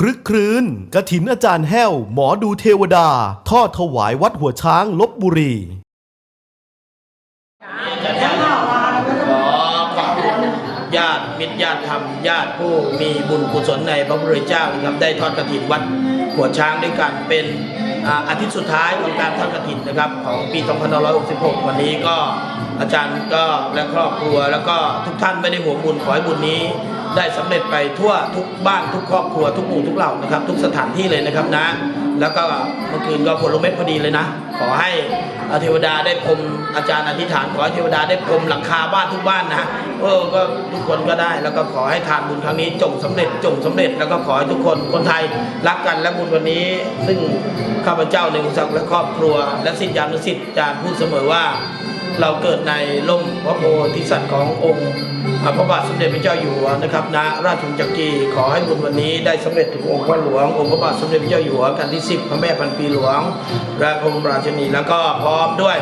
ครึกครื้นกระถินอาจารย์แห้ว หมอดูเทวดา ทอดถวายวัดหัวช้างลบบุรี ขอขอบคุณญาติมิตรญาติธรรมญาติผู้มีบุญกุศลในพระพุทธเจ้านะครับได้ทอดกฐินวัดหัวช้างด้วยกันเป็นอ่าอาทิตย์สุดท้ายของการทอดกฐินนะครับของปี 2566 วันนี้ก็อาจารย์ก็และครอบครัวแล้วก็ทุกท่านไม่ได้ห่วบุญขอให้บุญนี้ ได้สำเร็จไปทั่วทุกบ้านทุกครอบครัวทุกหมู่ทุกเหล่านะครับ ทุกสถานที่เลยนะครับนะ แล้วก็เมื่อคืนก็ผลลเม็ดพอดีเลยนะ ขอให้เทวดาได้พรมอาจารย์อธิษฐานขอให้เทวดาได้พรมหลังคาบ้านทุกบ้านนะเออก็ทุกคนก็ได้ แล้วก็ขอให้ทานบุญครั้งนี้จงสำเร็จจงสำเร็จ แล้วก็ขอให้ทุกคนคนไทยรักกันและบุญวันนี้ ซึ่งข้าพเจ้าในวงศักดิ์และครอบครัว และสิทธิยานุสิทธิ์อาจารย์พูดเสมอว่า เราเกิดในร่มพระโพธิสัตว์ขององค์พระบาทสมเด็จพระเจ้าอยู่หัวนะครับณราชวงศ์จักรีขอให้บุญวันนี้ได้สำเร็จถึงองค์พระหลวง องค์พระบาทสมเด็จพระเจ้าอยู่หัวกันที่ 10 พระแม่พันปีหลวงและพระบรมราชินีแล้วก็พร้อมด้วย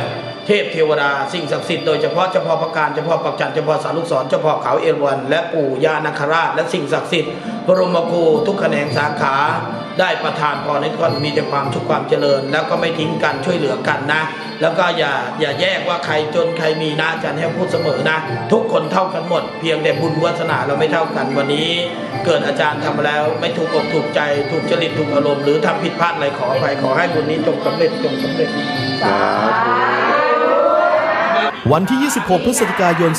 เทพเทวดาสิ่งศักดิ์สิทธิ์โดยเฉพาะเจ้าพ่อประการเจ้าพ่อปักจันทร์เจ้าพ่อสารุกศรเจ้าพ่อเขาเอราวัน และปู่ย่านาคราช และสิ่งศักดิ์สิทธิ์บรมครูทุกแขนงสาขา ได้ประทานพรให้ทุกคนมีแต่ความสุขความเจริญ แล้วก็ไม่ทิ้งกันช่วยเหลือกันนะ แล้วก็อย่าอย่าแยกว่าใครจนใครมีนะอาจารย์ให้พูดเสมอนะ ทุกคนเท่ากันหมด เพียงแต่บุญวาสนาเราไม่เท่ากันวันนี้ เกิดอาจารย์ทำมาแล้ว ไม่ถูกอกถูกใจถูกจริตถูกอารมณ์หรือทำผิดพลาดอะไรขออภัยขอให้บุญนี้จงสำเร็จจงสำเร็จสาธุ วันที่ 26 พฤศจิกายน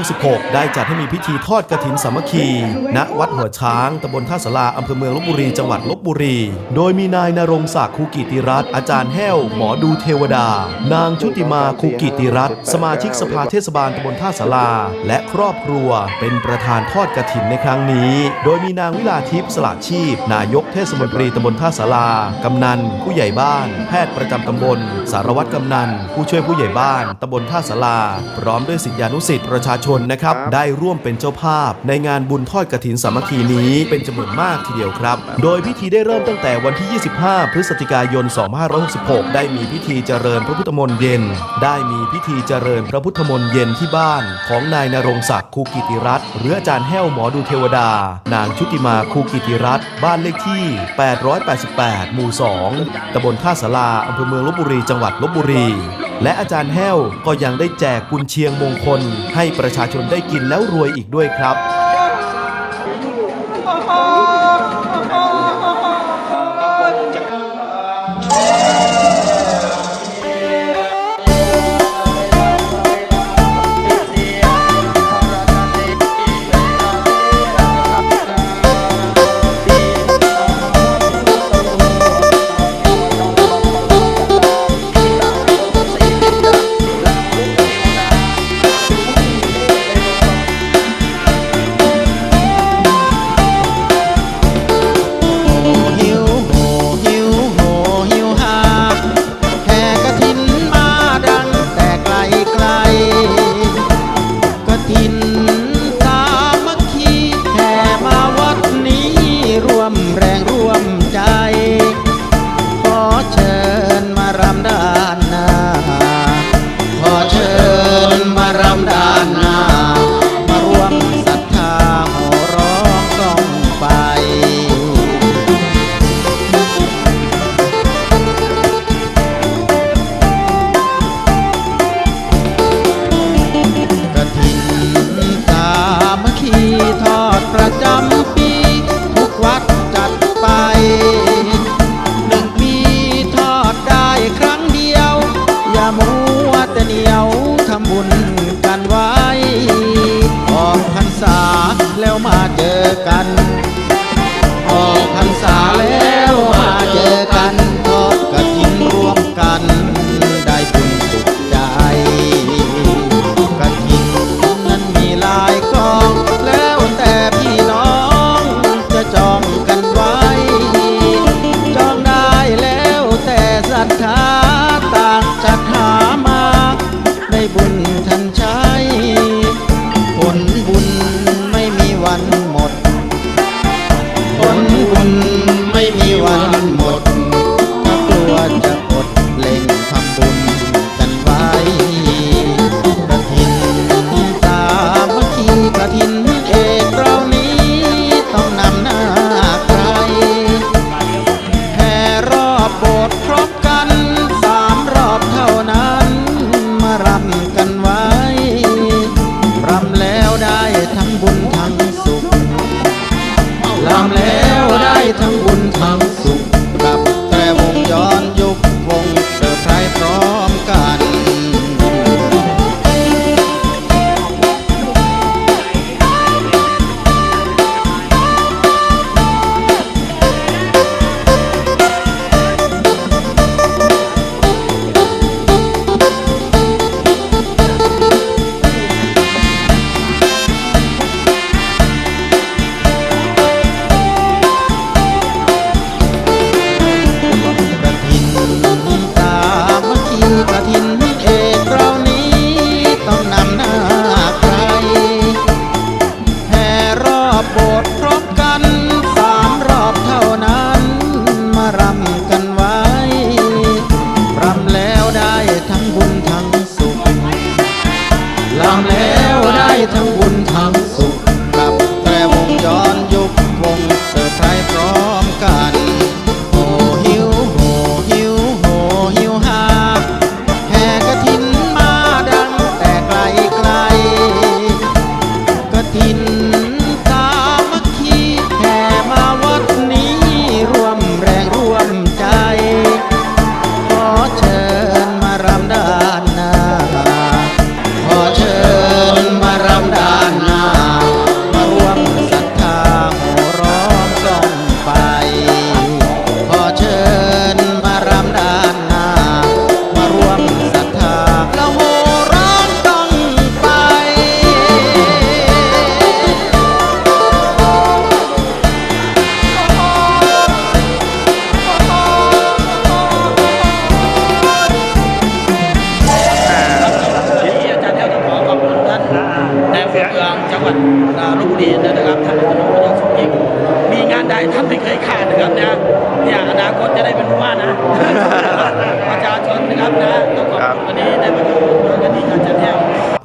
2566 ได้จัดให้มีพิธีทอดกฐินสามัคคี ณ วัดหัวช้าง ตำบลท่าสลา อำเภอเมืองลบบุรี จังหวัดลบบุรี โดยมีนายนรงศักดิ์คูกิติรัตน์ อาจารย์แห้ว หมอดูเทวดา นางชุติมาคูกิติรัตน์ สมาชิกสภาเทศบาลตำบลท่าสลา และครอบครัว เป็นประธานทอดกฐินในครั้งนี้ โดยมีนางวิลาทิพย์สละชีพ นายกเทศมนตรีตำบลท่าสลา กำนัน ผู้ใหญ่บ้าน แพทย์ประจำตำบล สารวัตรกำนัน ผู้ช่วยผู้ใหญ่บ้าน ตำบลท่าสลาพร้อมด้วยสิทธิานุสิทธิ์ประชาชนนะครับ ได้ร่วมเป็นเจ้าภาพ ในงานบุญทอดกฐินสามัคคีนี้เป็นจำนวนมากทีเดียวครับ โดยพิธีได้เริ่มตั้งแต่วันที่ 25 พฤศจิกายน 2566 ได้มีพิธีเจริญพระพุทธมนต์เย็น ได้มีพิธีเจริญพระพุทธมนต์เย็นที่บ้าน ของนายนรงศักดิ์คูกิติรัตน์หรืออาจารย์แห้วหมอดูเทวดา นางชุติมาคูกิติรัตน์บ้านเลขที่ 888 หมู่ 2 ตำบลท่าสลาอำเภอเมืองลบบุรี จังหวัดลบบุรี และอาจารย์แห้วก็ยังได้แจกกุญเชียงมงคล ให้ประชาชนได้กินแล้วรวยอีกด้วยครับ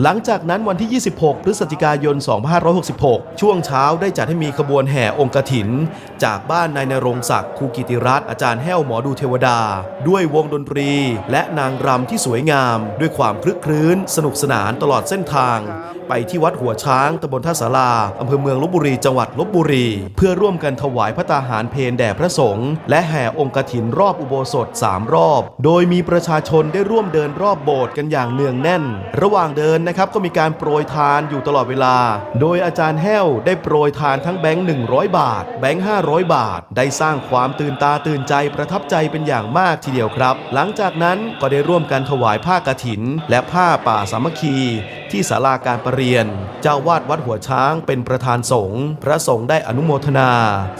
หลังจากนั้นวันที่ 26 พฤศจิกายน 2566 ช่วงเช้าได้จัดให้มีขบวนแห่องค์กถิน จากบ้านนายนรงศักดิ์คูกิติรัตน์อาจารย์แห้วหมอดูเทวดา ด้วยวงดนตรี และนางรำที่สวยงาม ด้วยความคลึกครื้น สนุกสนานตลอดเส้นทาง ไปที่วัดหัวช้างตำบลท่าสาราอำเภอเมืองลบบุรีจังหวัดลบบุรี เพื่อร่วมกันถวายพระตาหารเพลแด่พระสงฆ์และแห่องค์กถินรอบอุโบสถ 3 รอบ โดยมีประชาชนได้ร่วมเดินรอบโบสถ์กันอย่างเนืองแน่น ระหว่างเดินนะครับก็มีการโปรยทานอยู่ตลอดเวลา โดยอาจารย์แห้วได้โปรยทานทั้งแบงค์100 บาท แบงค์500 บาท ได้สร้างความตื่นตาตื่นใจประทับใจเป็นอย่างมากทีเดียวครับ หลังจากนั้นก็ได้ร่วมกันถวายผ้ากรถิน และผ้าป่าสามัคคีที่ศาลาการประเรียน เจ้าวาดวัดหัวช้างเป็นประธานสงฆ์พระสงฆ์ได้อนุโมทนา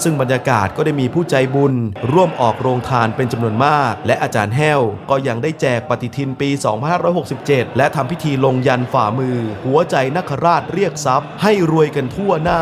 ซึ่งบรรยากาศก็ได้มีผู้ใจบุญ ร่วมออกโรงทานเป็นจำนวนมาก และอาจารย์แห้ว ก็ยังได้แจกปฏิทินปี 2567 และทำพิธีลงยันฝ่ามือ หัวใจนักราชเรียกทรัพย์ ให้รวยกันทั่วหน้า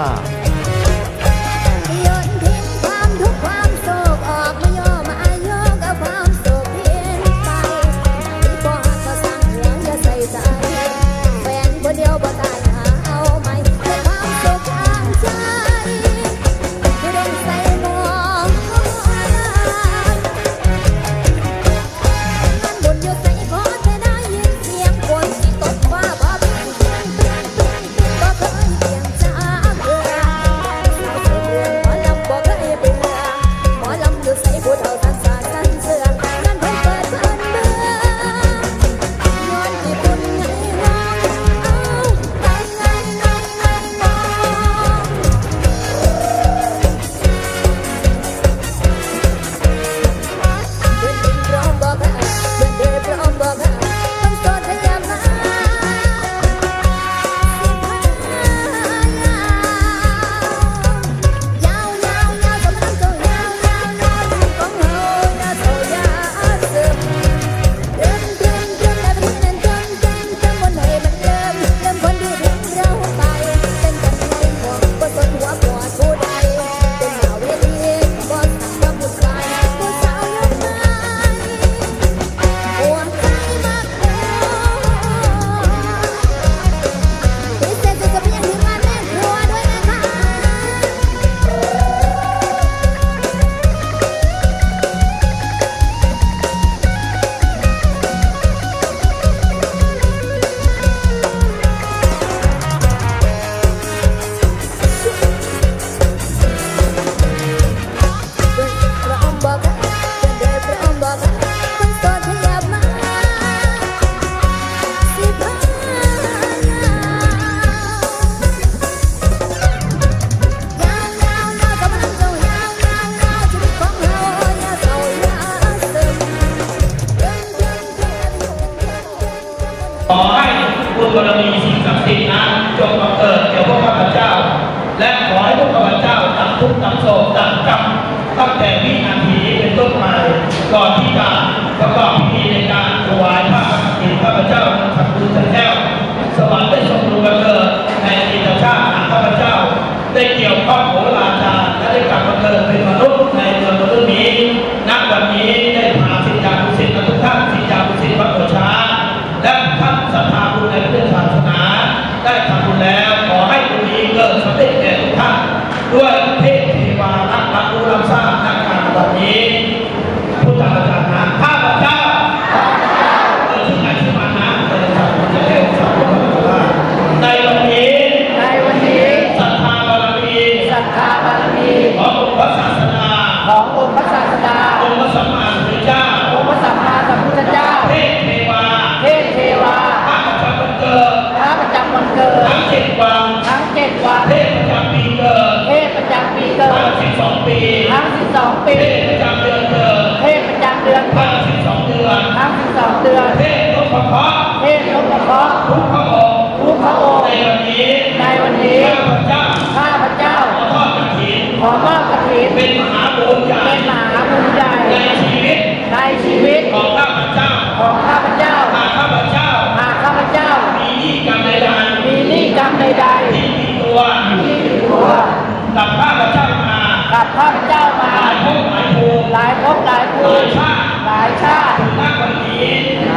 หลายชาติหลายชาติณวันนี้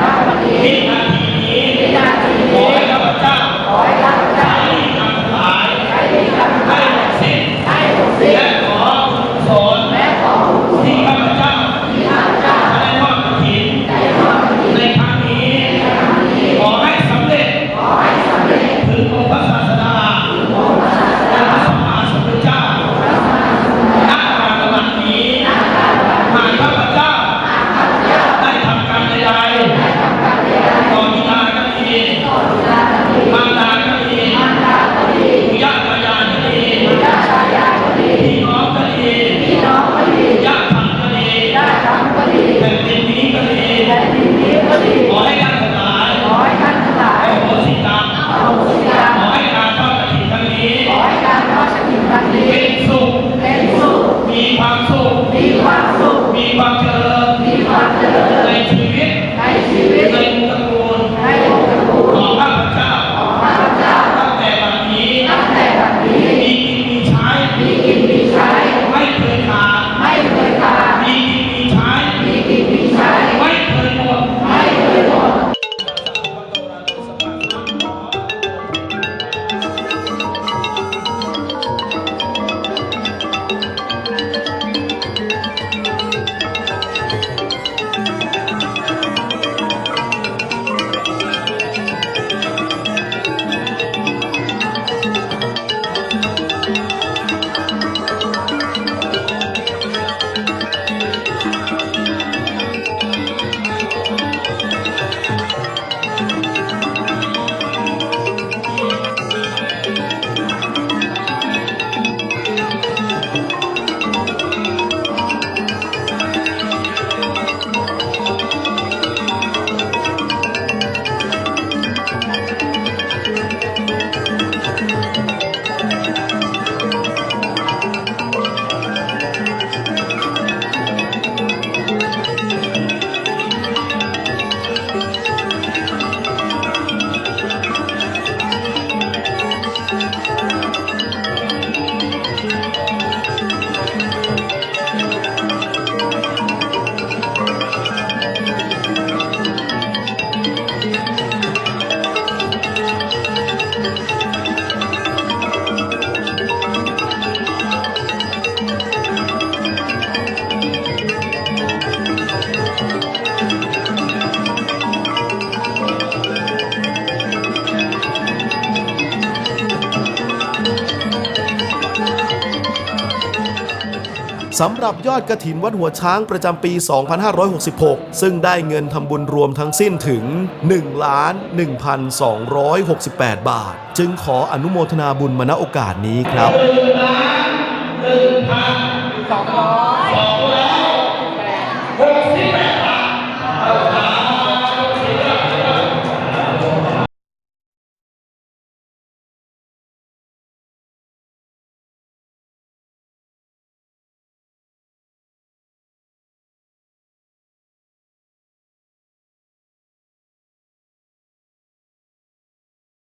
ณวันนี้วินาทีนี้ สำหรับยอดกระถินวัดหัวช้างประจำปี 2566 ซึ่งได้เงินทำบุญรวมทั้งสิ้นถึง1,1268 บาท จึงขออนุโมทนาบุญมณโอกาสนี้ครับ1 1,200